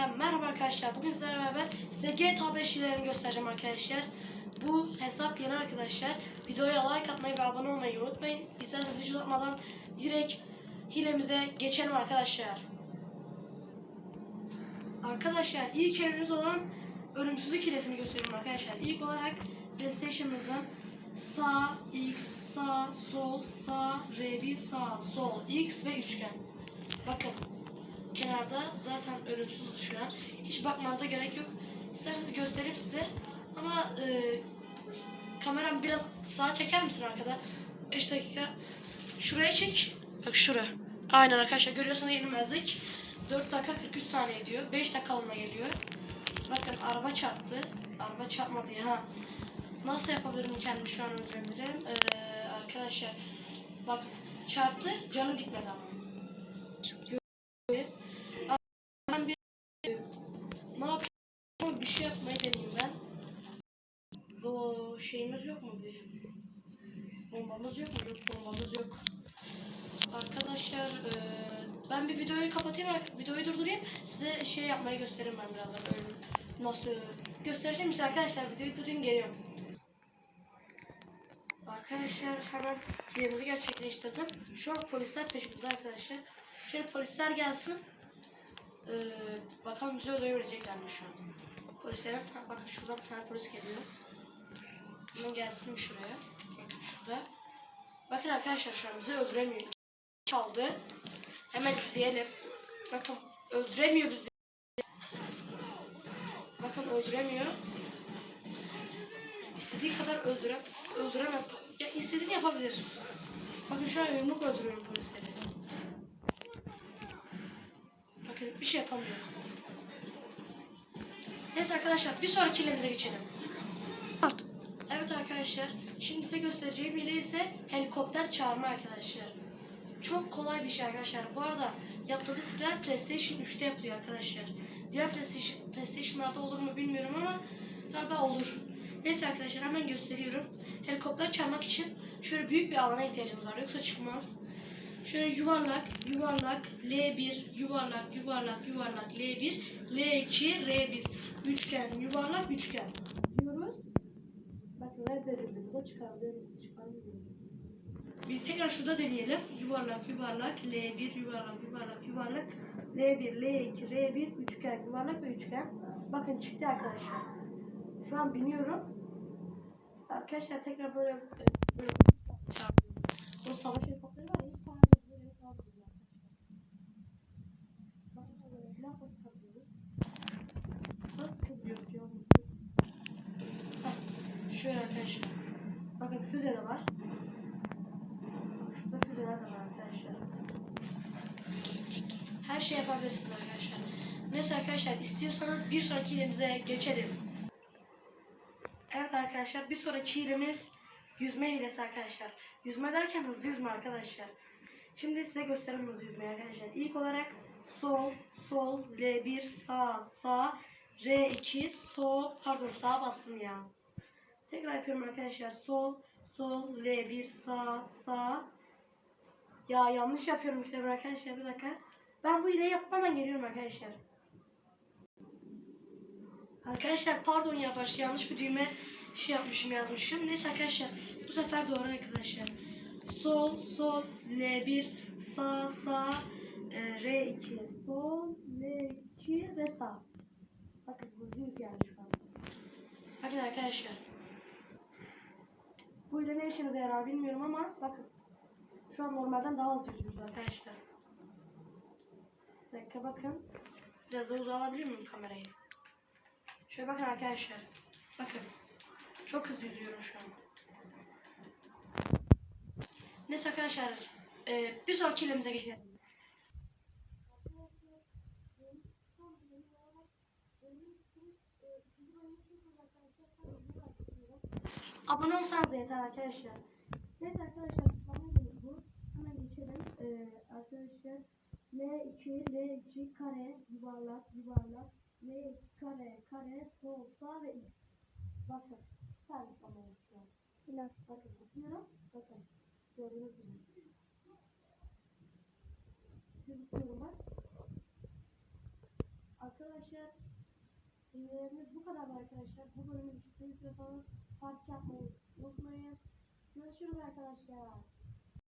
Tekrardan merhaba arkadaşlar. Bugün sizlerle beraber size GTA 5 hilelerini göstereceğim arkadaşlar. Bu hesap yeni arkadaşlar. Videoya like atmayı ve abone olmayı unutmayın. İsterseniz hiç uzatmadan direkt hilemize geçelim arkadaşlar. Arkadaşlar ilk hilemiz olan ölümsüzlük hilesini gösteriyorum arkadaşlar. İlk olarak PlayStation'ımızın sağ, X, sağ, sol, sağ, R1, sağ, sol, X ve üçgen. Bakın kenarda zaten ölümsüz an. Hiç bakmanıza gerek yok. İsterseniz göstereyim size. Ama e, kameram biraz sağa çeker misin arkada? 5 dakika. Şuraya çek. Bak şura. Aynen arkadaşlar görüyorsunuz yenilmezlik. 4 dakika 43 saniye diyor. 5 dakikalığına geliyor. Bakın araba çarptı. Araba çarpmadı ya. Ha. Nasıl yapabilirim kendimi şu an öldürebilirim? Ee, arkadaşlar bak çarptı canım gitmedi ama. Şeyimiz yok mu bir? Bombamız yok mu? Yok bombamız yok. Arkadaşlar eee, ben bir videoyu kapatayım, videoyu durdurayım. Size şey yapmayı göstereyim ben birazdan. Böyle nasıl göstereceğim işte arkadaşlar. Videoyu durdurayım geliyorum. Arkadaşlar hemen yerimizi gerçekleştirdim. Şu an polisler peşimizde arkadaşlar. Şöyle polisler gelsin. Ee, bakalım bizi öldürebilecekler mi şu an? Polislerin, bakın şuradan bir tane polis geliyor. Hemen gelsin şuraya. Bakın şurada. Bakın arkadaşlar şu an bizi öldüremiyor. Kaldı. Hemen izleyelim. Bakın öldüremiyor bizi. Bakın öldüremiyor. İstediği kadar öldüre, öldüremez. Ya istediğini yapabilir. Bakın şu an yumruk öldürüyorum polisleri. Bakın bir şey yapamıyor. Neyse arkadaşlar bir sonraki hilemize geçelim. Evet arkadaşlar şimdi size göstereceğim hile ise helikopter çağırma arkadaşlar. Çok kolay bir şey arkadaşlar. Bu arada yaptığımız hileler PlayStation 3'te yapılıyor arkadaşlar. Diğer PlayStation, PlayStation'larda olur mu bilmiyorum ama galiba olur. Neyse arkadaşlar hemen gösteriyorum. Helikopter çağırmak için şöyle büyük bir alana ihtiyacınız var yoksa çıkmaz. Şöyle yuvarlak, yuvarlak, L1, yuvarlak, yuvarlak, yuvarlak, L1, L2, R1, üçgen, yuvarlak, üçgen. Reddedildi. Bu da çıkarılıyor. Çıkarılıyor. Bir tekrar şurada deneyelim. Yuvarlak, yuvarlak, L1, yuvarlak, yuvarlak, yuvarlak, L1, L2, R1, üçgen, yuvarlak ve üçgen. Bakın çıktı arkadaşlar. Şu an biniyorum. Arkadaşlar tekrar böyle böyle çarpıyor. O savaş helikopteri var ya hiç falan böyle kaldırıyor. Bakın böyle silah nasıl kapıyoruz. Nasıl kapıyoruz ya? Şöyle arkadaşlar. Bakın füze de var. Şurada füzeler de var arkadaşlar. Her şey yapabilirsiniz arkadaşlar. Neyse arkadaşlar istiyorsanız bir sonraki hilemize geçelim. Evet arkadaşlar bir sonraki hilemiz yüzme hilesi arkadaşlar. Yüzme derken hızlı yüzme arkadaşlar. Şimdi size göstereyim hızlı yüzmeyi arkadaşlar. İlk olarak sol, sol, L1, sağ, sağ, R2, sol, pardon sağa bastım ya. Tekrar yapıyorum arkadaşlar. Sol, sol, L1, sağ, sağ. Ya yanlış yapıyorum işte arkadaşlar bir dakika. Ben bu hileyi yapıp geliyorum arkadaşlar. Arkadaşlar pardon ya baş yanlış bir düğme şey yapmışım yazmışım. Neyse arkadaşlar bu sefer doğru arkadaşlar. Sol sol L1 sağ sağ e, R2 sol L2 ve sağ. Bakın hızlı yük yani şu an. Bakın arkadaşlar. Bu ile ne işinize yarar bilmiyorum ama bakın. Şu an normalden daha hızlı yüzüyoruz arkadaşlar. Bir dakika bakın. Biraz da uzağa alabilir miyim kamerayı? Şöyle bakın arkadaşlar. Bakın. Çok hızlı yüzüyorum şu an. Neyse arkadaşlar. e, bir sonraki ilimize geçelim. Abone olsanız yeter arkadaşlar. Neyse arkadaşlar. Tamam bu. Hemen geçelim. Ee, arkadaşlar. L2, L2 kare, yuvarlak, yuvarlak, L2 kare, kare, sol, sağ ve X. Bakın. Sadece şu an. Biraz bakın. Bakıyorum. Bakın. Gördüğünüz gibi. Gözüküyorum bak. Arkadaşlar. Videolarımız bu kadar arkadaşlar. Bu bölümü istiyorsanız parti yapmayı unutmayın. Görüşürüz arkadaşlar.